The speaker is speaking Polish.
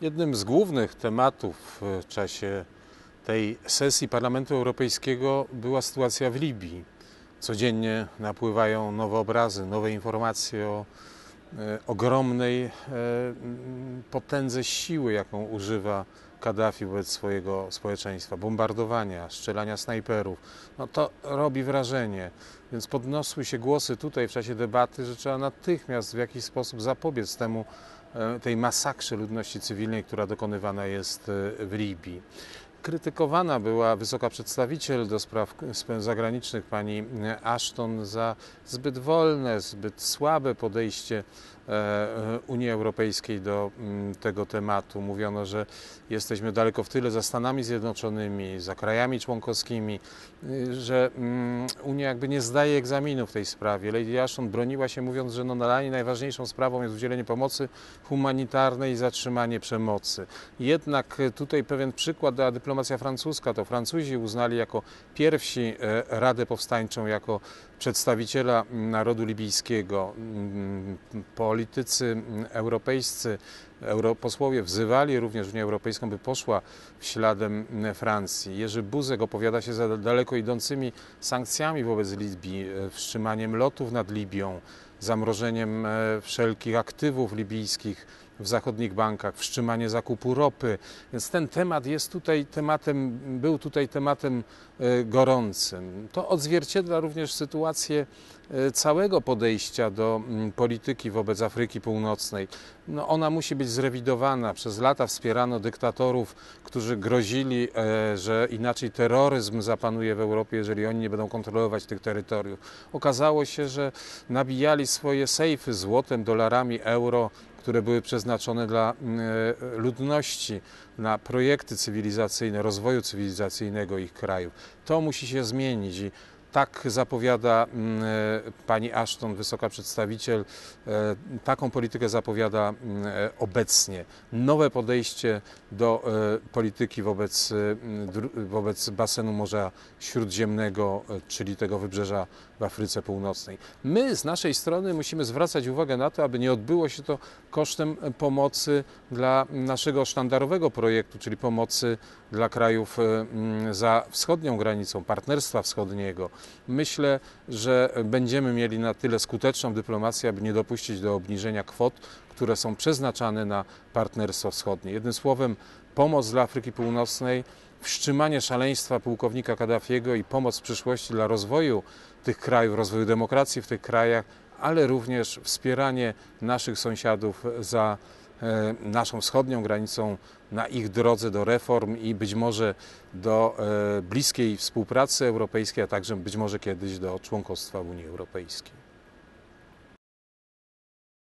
Jednym z głównych tematów w czasie tej sesji Parlamentu Europejskiego była sytuacja w Libii. Codziennie napływają nowe obrazy, nowe informacje o e, ogromnej e, potędze siły, jaką używa Kaddafi wobec swojego społeczeństwa, bombardowania, strzelania snajperów. No to robi wrażenie. Więc podniosły się głosy tutaj w czasie debaty, że trzeba natychmiast w jakiś sposób zapobiec temu, e, tej masakrze ludności cywilnej, która dokonywana jest e, w Libii. Krytykowana była wysoka przedstawiciel do spraw zagranicznych pani Ashton za zbyt wolne, zbyt słabe podejście e, Unii Europejskiej do mm, tego tematu. Mówiono, że jesteśmy daleko w tyle za Stanami Zjednoczonymi, za krajami członkowskimi, y, że mm, Unia jakby nie zdaje egzaminu w tej sprawie. Lady Ashton broniła się mówiąc, że no najważniejszą sprawą jest udzielenie pomocy humanitarnej i zatrzymanie przemocy. Jednak tutaj pewien przykład dała dyplomacja francuska, to Francuzi uznali jako pierwsi e, Radę Powstańczą, jako przedstawiciela narodu libijskiego. Mm, politycy europejscy, europosłowie wzywali również Unię Europejską, by poszła śladem Francji. Jerzy Buzek opowiada się za daleko idącymi sankcjami wobec Libii, e, wstrzymaniem lotów nad Libią, zamrożeniem e, wszelkich aktywów libijskich w zachodnich bankach, wstrzymanie zakupu ropy. Więc ten temat jest tutaj tematem, był tutaj tematem e, gorącym. To odzwierciedla również sytuację e, całego podejścia do mm, polityki wobec Afryki Północnej. No ona musi być zrewidowana. Przez lata wspierano dyktatorów, którzy grozili, e, że inaczej terroryzm zapanuje w Europie, jeżeli oni nie będą kontrolować tych terytoriów. Okazało się, że nabijali swoje sejfy złotem, dolarami, euro które były przeznaczone dla mm, e, ludności, na projekty cywilizacyjne, rozwoju cywilizacyjnego ich krajów. To musi się zmienić tak zapowiada mm, e, pani Ashton, wysoka przedstawiciel, e, taką politykę zapowiada mm, obecnie. Nowe podejście do polityki wobec, wobec basenu Morza Śródziemnego, czyli tego wybrzeża w Afryce Północnej. My z naszej strony musimy zwracać uwagę na to, aby nie odbyło się to kosztem pomocy dla naszego sztandarowego projektu, czyli pomocy dla krajów mm, za wschodnią granicą, partnerstwa wschodniego. Myślę, że będziemy mieli na tyle skuteczną dyplomację, aby nie dopuścić do obniżenia kwot, które są przeznaczane na partnerstwo wschodnie. Jednym słowem, pomoc dla Afryki Północnej wstrzymanie szaleństwa pułkownika Kaddafiego i pomoc w przyszłości dla rozwoju tych krajów, rozwoju demokracji w tych krajach, ale również wspieranie naszych sąsiadów za naszą wschodnią granicą na ich drodze do reform i być może do e, bliskiej współpracy europejskiej, a także być może kiedyś do członkostwa w Unii Europejskiej.